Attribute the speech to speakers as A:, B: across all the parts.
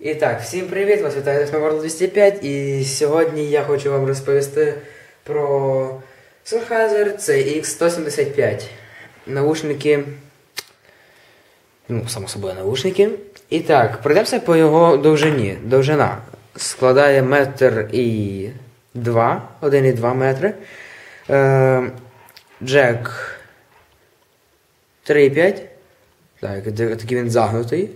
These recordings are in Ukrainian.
A: І так, всім привіт! Вас вітає World 205 і сьогодні я хочу вам розповісти про Sennheiser CX175. Наушники. Ну, само собою наушники. І так, пройдемося по його довжині. Довжина складає метр і два, 1,2 метри. Е, Джек 3,5. Так, такий він загнутий.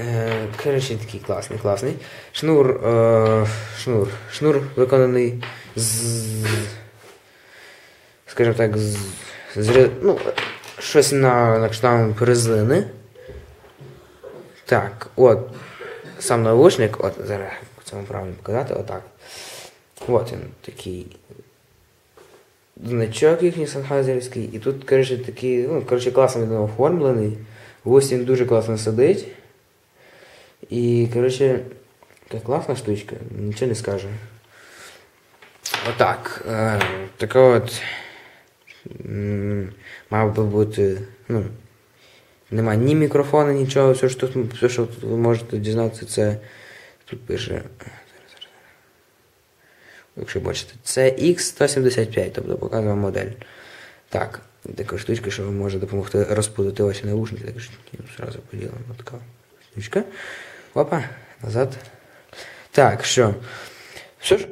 A: Е, такий класний, класний. Шнур. Е, шнур. Шнур виконаний з. Скажімо так, з. з ну, щось на на кшталт резини. Так, от. Сам наушник, от, зараз вам правильно показати, отак. От він такий. Значок їхній санхайзерський. І тут, коротше, такий, ну, коротше, класно він оформлений. Ось він дуже класно сидить. І, коротше, така класна штучка, нічого не скажу. Отак. Е, така от. Мав би бути. ну, Нема ні мікрофона, нічого. Все, що тут, все, що тут ви можете дізнатися, це. Тут пише. Якщо бачите, це X175, тобто показує модель. Так, така штучка, що може допомогти розпутати ваші наушники. Так що одразу поділимо. Така штучка. Опа, назад. Так, що? Що ж,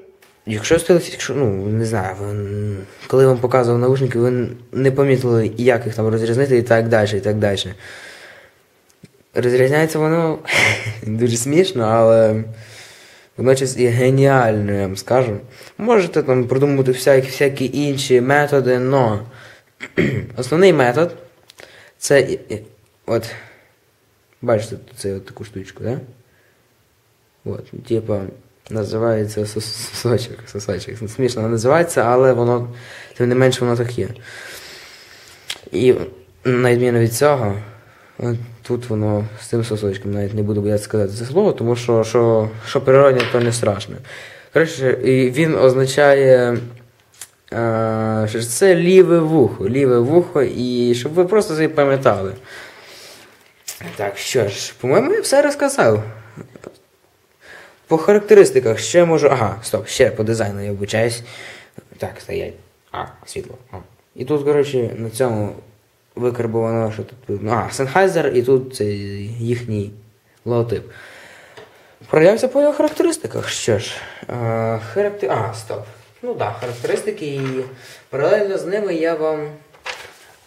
A: якщо стились, якщо, ну, не знаю, ви, коли вам показував наушники, ви не помітили, як їх там розрізнити і так далі, і так далі. Розрізняється воно дуже смішно, але водночас і геніально, я вам скажу. Можете там продумати всякі всякі інші методи, але основний метод це от. Бачите, це таку штучку, да? От, типа, називається сосочок. сосочок. Смішно називається, але воно, тим не менше, воно так є. І на відміну від цього, тут воно з цим сосочком навіть не буду боятися сказати це слово, тому що що, що природне, то не страшно. Коротше, і він означає. що Це ліве вухо, ліве вухо, і щоб ви просто пам'ятали. Так, що ж, по-моєму, я все розказав. По характеристиках ще можу. Ага, стоп, ще по дизайну я вибачаюсь. Так, стоять. А, світло. А. І тут, коротше, на цьому викарбовано, що тут. Ну, а, Sennheiser і тут це їхній логотип. Пройдемося по його характеристиках. Що ж. А, характер... а стоп. Ну так, да, характеристики і паралельно з ними я вам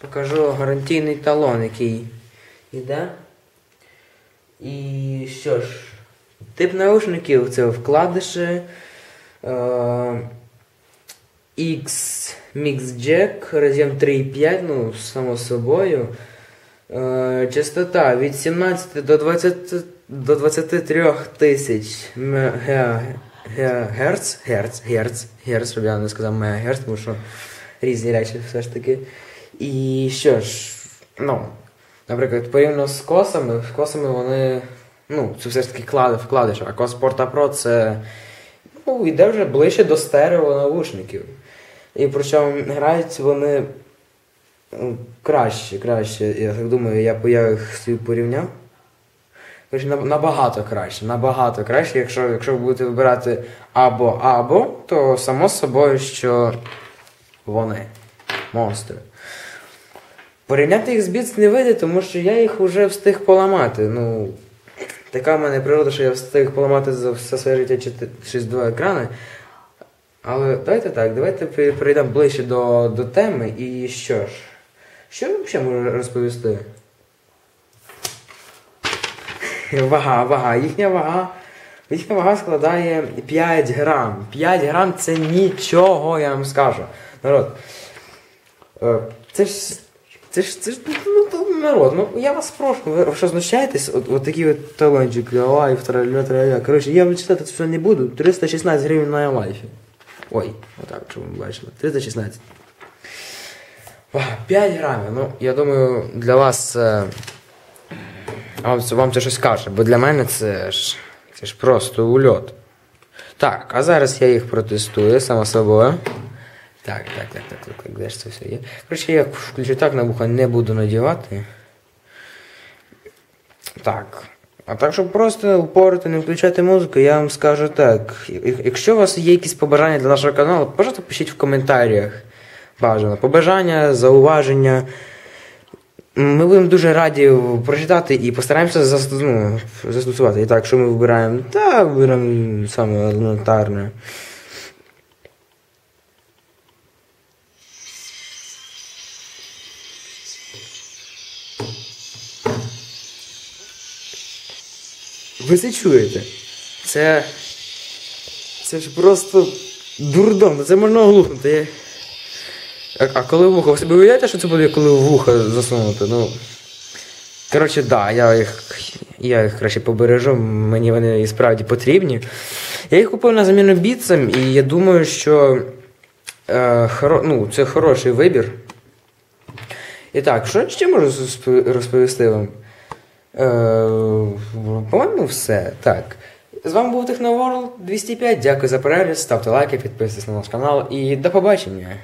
A: покажу гарантійний талон, який іде. І що ж, тип наушників це вкладиші е, X Mix Jack роз'єм 3.5, ну, само собою. Е, частота від 17 до 20 до 23 тисяч Герц, Герц, Герц, Герц, щоб я не сказав мегагерц, тому що різні речі все ж таки. І що ж, ну. Наприклад, порівняно з косами, з косами вони. Ну, це все ж таки вкладиш, а кос Porta Pro це ну, йде вже ближче до стерео наушників. І причому грають вони ну, краще, краще. Я так думаю, я я їх собі порівняв. Набагато краще, набагато краще, якщо якщо ви будете вибирати або-або, то само собою, що вони монстри. Порівняти їх з Beats не вийде, тому що я їх вже встиг поламати. Ну, Така в мене природа, що я встиг поламати за все своє життя 6-2 екрани. Але давайте так, давайте перейдемо ближче до до теми. І що ж? Що я взагалі можу розповісти? Вага, вага, їхня вага. Їхня вага складає 5 грам. 5 грам це нічого, я вам скажу. Народ. Е, це ж це ж це ж ну, ну, народ. Ну я вас прошу, ви що знущаєтесь? От, от такі от талончики, лайф, траля, траля. Коротше, я вам читати це все не буду. 316 гривень на лайфі. Ой, отак, що ви бачили. 316. 5 грамів. Ну, я думаю, для вас це. Вам це, вам це щось каже, бо для мене це ж це ж просто ульот. Так, а зараз я їх протестую само собою. Так, так, так, так, так, так, де ж це все є? Коротше, я так на вуха не буду надівати. Так. А так, щоб просто упорити, не включати музику, я вам скажу так. Якщо у вас є якісь побажання для нашого каналу, пожалуйста, пишіть в коментарях. Бажано. Побажання, зауваження. Ми будемо дуже раді прочитати і постараємося ну, застосувати. І так, що ми вибираємо? Та вибираємо саме елементарне. Ви це чуєте? Це. Це ж просто дурдом, це можна оглухнути. А, а коли вухо, ви собі уявляєте, що це буде, коли в вухо засунути? Ну. Коротше, да, я їх. Я їх краще побережу, мені вони і справді потрібні. Я їх купив на заміну біцам, і я думаю, що е, хоро, ну, це хороший вибір. І так, що ще можу розповісти вам? Е, по-моєму, все. Так. З вами був Техноворл 205. Дякую за перегляд. Ставте лайки, підписуйтесь на наш канал і до побачення.